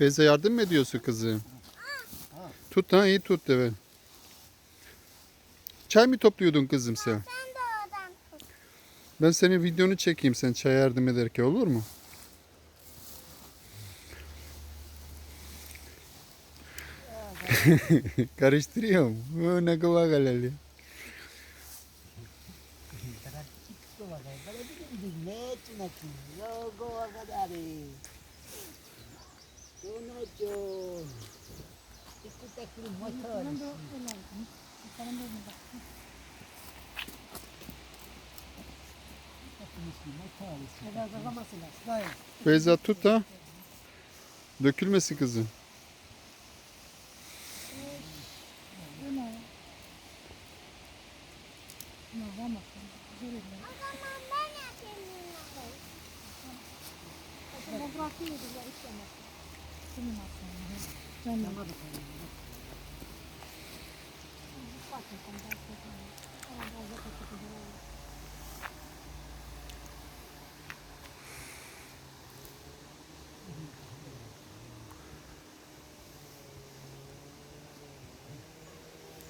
Feyza yardım mı ediyorsun kızım? Tut ha iyi tut evet. Çay mı topluyordun kızım sen? Sen de oradan tut. Ben senin videonu çekeyim sen çay yardım ederken olur mu? Karıştırıyorum. O ne kıva galeli. Feyza tut ha. Dökülmesin kızım. O zaman ben yapayım bunları. Ben bırakayım ya istemez.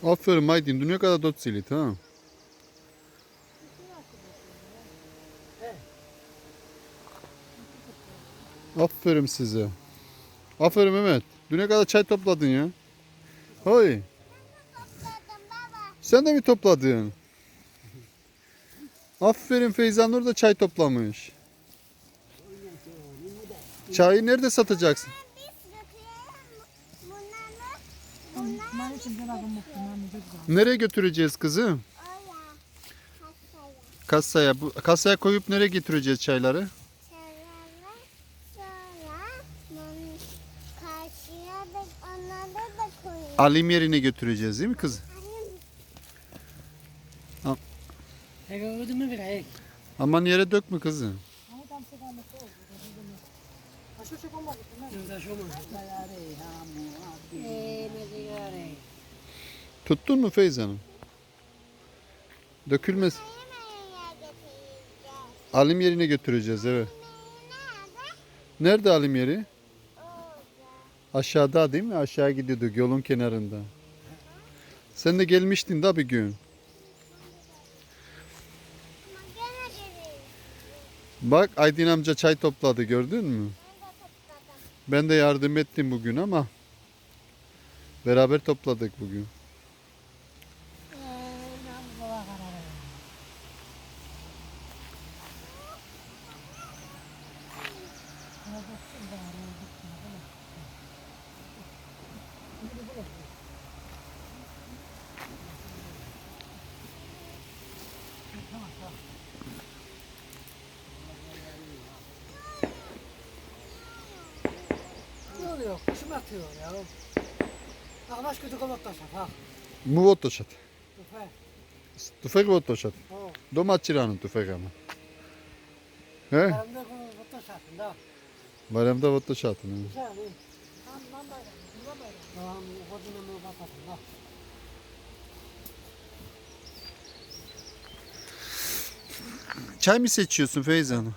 Aferin Maydin. Düne kadar dot zili tamam. Aferin size. Aferin Mehmet. Düne kadar çay topladın ya. Baba. Sen de mi topladın? Aferin Feyza Nur da çay toplamış. Çayı nerede satacaksın? Nereye götüreceğiz kızım? Kasaya. Kasaya. Bu, kasaya koyup nereye getireceğiz çayları? Karşıya da onları da koyuyoruz. Alim yerine götüreceğiz değil mi kız? Bir ay. Aman yere dökme kızım. Yılda şu mu? Eee ne diyor ey. Tuttun mu Feyza Hanım? Dökülmez. Nereye? Alim yerine götüreceğiz evet. Nerede? Nerede alim yeri? Aşağıda değil mi? Aşağı gidiyorduk yolun kenarında. Sen de gelmiştin da bir gün. Bak Aydın amca çay topladı gördün mü? Ben de yardım ettim bugün ama beraber topladık bugün. Ne oluyor? Kuşum atıyor ya. Bak baş kötü kamat taşa. Bak. Mu votošat. Tüfe. Tüfek votošat. O. Domaćiranın tüfek ama. He? Karamda bu taşa. Da. Bayramda. Güzel iyi. Tamam, o kodunu mu kapatsın da. Çay mı seçiyorsun Feyza Hanım?